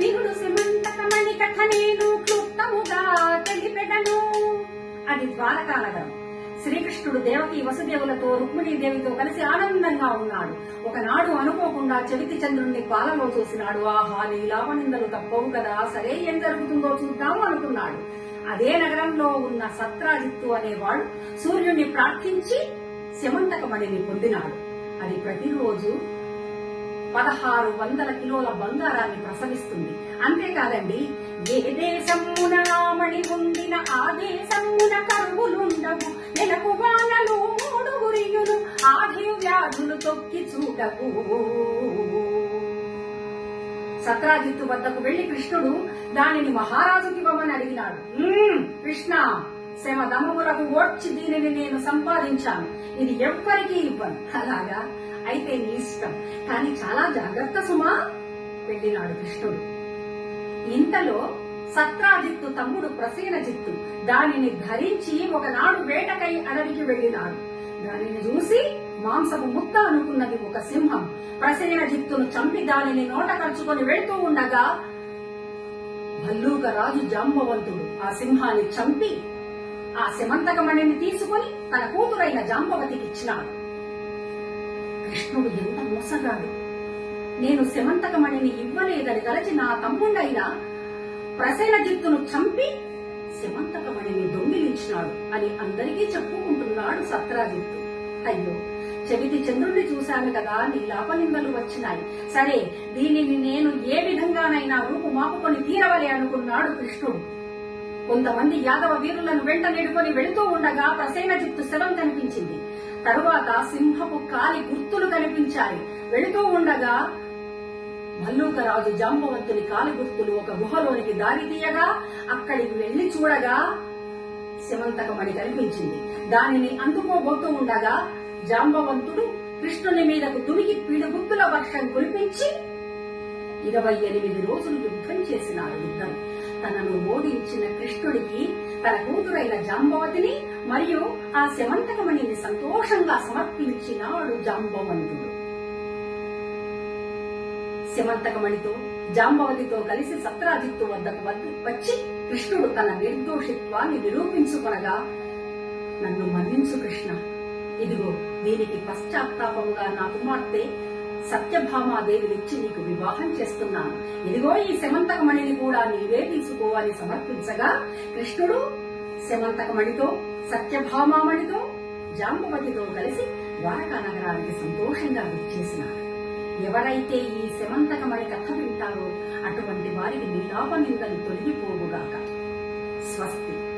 తిరుడు సిమంతకమణి కథ నేను క్లుప్తముగా తెలిపెదను. అది ద్వారకానగరం. శ్రీకృష్ణుడు దేవకి వసుదేవులతో రుక్మిణీదేవితో కలిసి ఆనందంగా ఉన్నాడు. ఒకనాడు అనుకోకుండా చవితి చంద్రుణ్ణి పాలలో చూసినాడు. ఆహా నీలావనిందలు తప్పవు కదా సరే ఏం జరుగుతుందో చూద్దాము అనుకున్నాడు. అదే నగరంలో ఉన్న సత్రాజిత్తు అనేవాడు సూర్యుడిని ప్రార్థించి శమంతకమణిని పొందినాడు. అది ప్రతిరోజు పదహారు వందల కిలోల బంగారాన్ని ప్రసవిస్తుంది. అంతేకాదండి ఏ దేశమున రామణి ఉండిన ఆ దేశమున కరువులుండవు. నెలకు వానలు మూడు గురియులు ఆది వ్యాధులు తొక్కి చూడవు. సత్రాజిత్తు వద్దకు వెళ్ళి కృష్ణుడు దానిని మహారాజుకి ఇవ్వమని అడిగినాడు. కృష్ణ శమ దమములకు ఓడ్చి దీనిని నేను సంపాదించాను. ఇది ఎవ్వరికీ ఇవ్వను. అలాగా? అయితే నీ ఇష్టం. కానీ చాలా జాగ్రత్త సుమా వెళ్ళినాడు కృష్ణుడు. ఇంతలో సత్రాజిత్తు తమ్ముడు ప్రసేనజిత్తు దానిని ధరించి ఒకనాడు వేటకై అడవికి వెళ్ళినాడు. దానిని చూసి మాంసపు ముత్త అనుకున్నది ఒక సింహం. ప్రసేనజిత్తును చంపి దానిని నోట కలుచుకొని వెళ్తూ ఉండగా భల్లూక రాజు జాంబవంతుడు ఆ సింహాన్ని చంపి ఆ సిమంతకమణిని తీసుకొని తన కూతురైన జాంబవతికి ఇచ్చినాడు. కృష్ణుడు ఎంత మోసగాడు? నేను శమంతకమణిని ఇవ్వలేదని తలచి నా తమ్ముడైన ప్రసేనజిత్తును చంపి శమంతకమణిని దొంగిలించినాడు అని అందరికీ చెప్పుకుంటున్నాడు సత్రాజిత్తు అయ్యో చెవిటి చంద్రుణ్ణి చూశాను కదా నీ లాపనిందలు వచ్చినాయి. సరే దీనిని నేను ఏ విధంగానైనా రూపుమాపుకొని తీరవలే అనుకున్నాడు కృష్ణుడు. కొంతమంది యాదవ వీరులను వెంట నెడుకొని వెళుతూ ఉండగా ప్రసేనజిత్తు శవం కనిపించింది. తరువాత సింహపు కాలి గుర్తులు కనిపించాయి. వెళుతూ ఉండగా మల్లూకరాజు జాంబవంతుని కాలి గుర్తులు ఒక గుహలోనికి దారి తీయగా అక్కడికి వెళ్ళి చూడగా శమంతకమణి కనిపించింది. దానిని అందుకోబోతూ ఉండగా జాంబవంతుడు కృష్ణుని మీదకు దుమికి పీడుగుత్తుల వర్షం కురిపించి ఇరవై ఎనిమిది రోజులు యుద్ధం చేసినారు యుద్ధం. తనను ఓడించిన కృష్ణుడికి తన కూతురైన జాంబవతిని మరియు ఆ శమంతకమణిని సంతోషంగా సమర్పించినాడు జాంబవంతుడు. శమంతకమణితో జాంబవతితో కలిసి సత్రాజిత్తు వద్దకు వచ్చి కృష్ణుడు తన నిర్దోషిత్వాన్ని నిరూపించుకొనగా నన్ను మన్నించు కృష్ణ. ఇదిగో దీనికి పశ్చాత్తాపముగా నా కుమార్తె సత్యభామాదేవినిచ్చి నీకు వివాహం చేస్తున్నాను. ఇదిగో ఈ శమంతకమణిని కూడా నీవే తీసుకోవాలి సమర్పించగా. కృష్ణుడు శమంతకమణితో సత్యభామామణితో జాంబవతితో కలిసి ద్వారకా నగరానికి సంతోషంగా విచ్చేసినారు ఎవరైతే ఈ శమంతకమణి కథ వింటారో అటువంటి వారికి నిలాప నిందలు తొలగిపోవుగాక. స్వస్తి.